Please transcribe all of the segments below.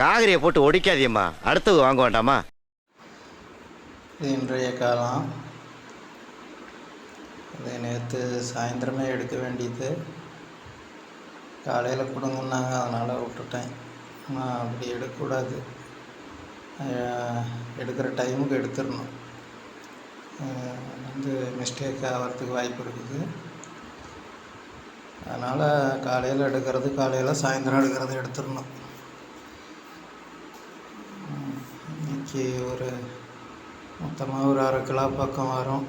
காகரியை போட்டு ஒடிக்காதியம்மா அடுத்தது வாங்க வேண்டாமா? இது இன்றைய காலம். இது நேற்று சாயந்தரமே எடுக்க வேண்டியது. காலையில் கொடுங்கன்னாங்க அதனால் விட்டுட்டேன். ஆனால் அப்படி எடுக்கக்கூடாது. எடுக்கிற டைமுக்கு எடுத்துடணும். வந்து மிஸ்டேக் ஆகிறதுக்கு வாய்ப்பு இருக்குது. அதனால் காலையில் எடுக்கிறது காலையில் சாயந்தரம் எடுக்கிறது எடுத்துடணும். இன்றைக்கி ஒரு மொத்தமாக ஒரு அரை கிலோ பக்கம் வரும்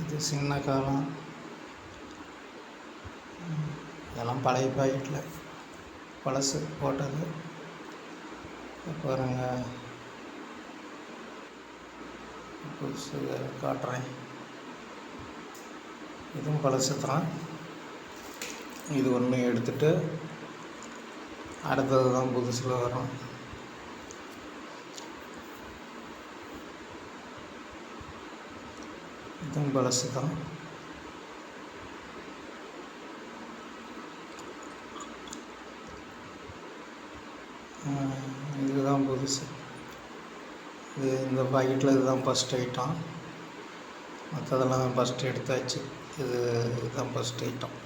இது சின்ன காலம். இதெல்லாம் பழைய பாக்கெட்டில் பழசு போட்டது. பாருங்க. புதுசு காட்டுறேன். இதுவும் பழசு தான். இது ஒன்று எடுத்துட்டு அடுத்தது தான் புதுசில் வரும். இதுவும் பழசு தான். இதுதான் புதுசு. இது இந்த பாக்கெட்டில் இதுதான் ஃபஸ்ட் ஐட்டம் மற்றதெல்லாம் ஃபஸ்ட்டு எடுத்தாச்சு. இது இதுதான் ஃபஸ்ட் ஐட்டம்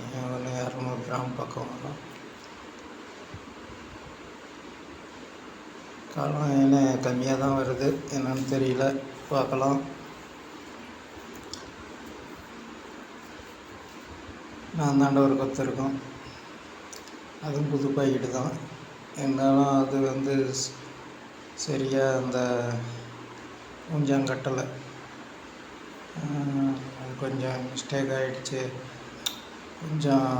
ஒன்று இரநூறு கிராம் பக்கம் வரும். காலம் என்ன கம்மியாக தான் வருது. என்னன்னு தெரியல. பார்க்கலாம். நான் தாண்ட ஒரு கொத்து இருக்கும். அதுவும் புது பாக்கெட்டு தான். இருந்தாலும் அது வந்து சரியாக அந்த கொஞ்சம் கட்டலை. கொஞ்சம் மிஸ்டேக் ஆகிடுச்சு கொஞ்சம்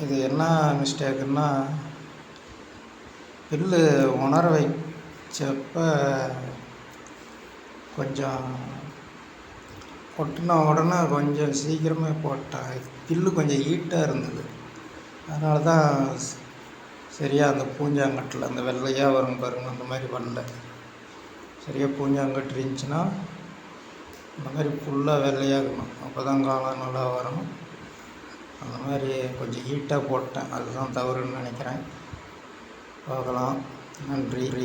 இது என்ன மிஸ்டேக்குன்னா பில்லு உணர வைச்சப்ப கொஞ்சம் கொட்டின உடனே கொஞ்சம் சீக்கிரமே போட்டேன் பில்லு கொஞ்சம் ஹீட்டாக இருந்தது. அதனால தான் சரியாக அந்த பூஞ்சாங்கட்டில் அந்த வெள்ளையாக வரும் பாருங்க அந்த மாதிரி வரல. சரியாக பூஞ்சாங்கட்டு இருந்துச்சுன்னா அந்த மாதிரி ஃபுல்லாக வெள்ளையாகணும் அப்போ தான் காலம் நல்லா வரும். அந்த மாதிரி கொஞ்சம் ஹீட்டாக போட்டேன். அதுதான் தவறுன்னு நினைக்கிறேன். பார்க்கலாம். நன்றி.